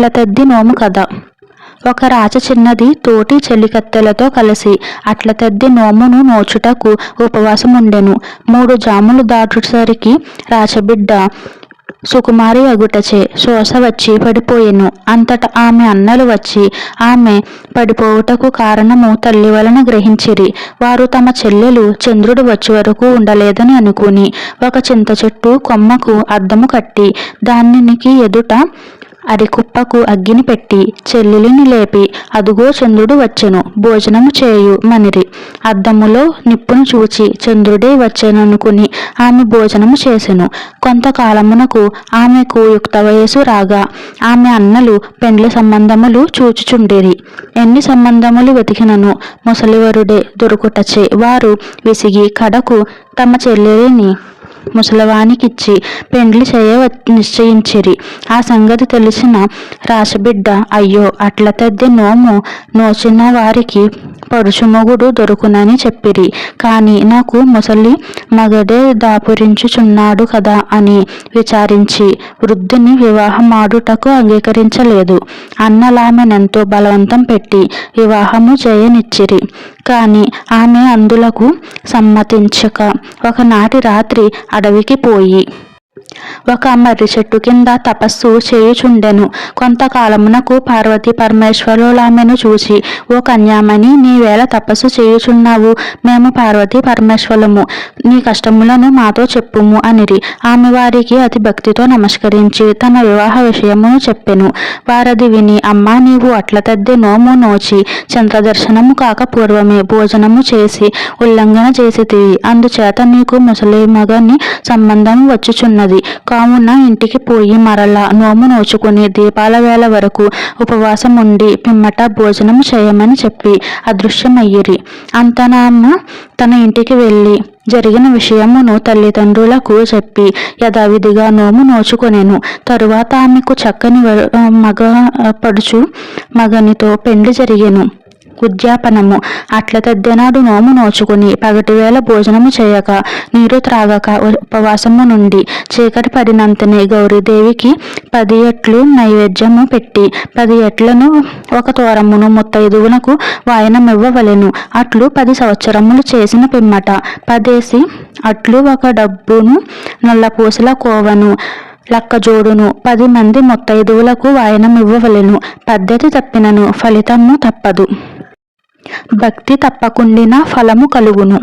చెట్ల తద్ది నోము కథ. ఒక రాజ చిన్నది తోటి చెలికత్తెలతో కలిసి అట్ల తద్ది నోమును నోచుటకు ఉపవాసం ఉండెను మూడు జాములు దాటుసరికి రాచబిడ్డ సుకుమారి అగుటచే శోష వచ్చి పడిపోయెను. అంతట ఆమె అన్నలు వచ్చి ఆమె పడిపోవుటకు కారణము తల్లి వలన గ్రహించిరి. వారు తమ చెల్లెలు చంద్రుడు వచ్చే వరకు ఉండలేదని అనుకుని ఒక చింత చెట్టు కొమ్మకు అద్దము కట్టి దానికి ఎదుట అరికుప్పకు అగ్గిని పెట్టి చెల్లెలిని లేపి అదుగో చంద్రుడు వచ్చెను. భోజనము చేయు మనిరి. అద్దములో నిప్పును చూచి చంద్రుడే వచ్చెననుకుని ఆమె భోజనము చేసెను. కొంతకాలమునకు ఆమెకు యుక్త వయసు రాగా ఆమె అన్నలు పెండ్లి సంబంధములు చూచుచుండిరి. ఎన్ని సంబంధములు వెతికినను ముసలివరుడే దొరుకుటచే వారు విసిగి కడకు తమ చెల్లెలిని ముసలవానికిచ్చి పెండ్లి చేయ నిశ్చయించిరి. ఆ సంగతి తెలిసిన రాసబిడ్డ అయ్యో అట్ల తద్ది నోము నోచిన వారికి పరుచుమొగుడు దొరుకునని చెప్పిరి. కానీ నాకు ముసలి మగడే దాపురించుచున్నాడు కదా అని విచారించి వృద్ధుని వివాహమాడుటకు అంగీకరించలేదు. అన్నలామెనెంతో బలవంతం పెట్టి వివాహము చేయనిచ్చిరి. కాని ఆమె అందులకు సమ్మతించక ఒకనాటి రాత్రి అడవికి పోయి ఒక మర్రి చెట్టు కింద తపస్సు చేయుచుండెను. కొంతకాలమునకు పార్వతి పరమేశ్వరులామెను చూచి ఓ కన్యామణి నీవేళ తపస్సు చేయుచున్నావు. మేము పార్వతి పరమేశ్వరము నీ కష్టములను మాతో చెప్పుము అనిరి. ఆమె వారికి అతి భక్తితో నమస్కరించి తన వివాహ విషయమును చెప్పెను. వారది విని అమ్మా నీవు అట్ల తద్ది నోము నోచి చంద్రదర్శనము కాక పూర్వమే భోజనము చేసి ఉల్లంఘన చేసితివి. అందుచేత నీకు ముసలి మగని సంబంధం ఉన్నది. కావున ఇంటికి పోయి మరలా నోము నోచుకుని దీపాల వేళ వరకు ఉపవాసం ఉండి పిమ్మట భోజనం చేయమని చెప్పి అదృశ్యమయ్యిరి. అంతనామ తన ఇంటికి వెళ్ళి జరిగిన విషయమును తల్లిదండ్రులకు చెప్పి యథావిధిగా నోము నోచుకొనెను. తరువాత ఆమెకు చక్కని మగ పడుచు మగనితో పెండ్లి జరిగెను. ఉద్యాపనము. అట్ల తద్దెనాడు నోము నోచుకుని పగటివేళ భోజనము చేయక నీరు త్రాగక ఉపవాసము నుండి చీకటి పడినంతనే గౌరీదేవికి పది ఎట్లు నైవేద్యము పెట్టి పది ఎట్లను ఒక తోరమును ముత్తైదువునకు వాయనమివ్వవలెను. అట్లు పది సంవత్సరములు చేసిన పిమ్మట పదేసి అట్లు ఒక డబ్బును నల్లపూసల కోవను లక్కజోడును పది మంది ముత్తైదువులకు వాయనం ఇవ్వవలెను పద్ధతి తప్పినను ఫలితము తప్పదు. భక్తి తప్పకుండిన ఫలము కలుగును.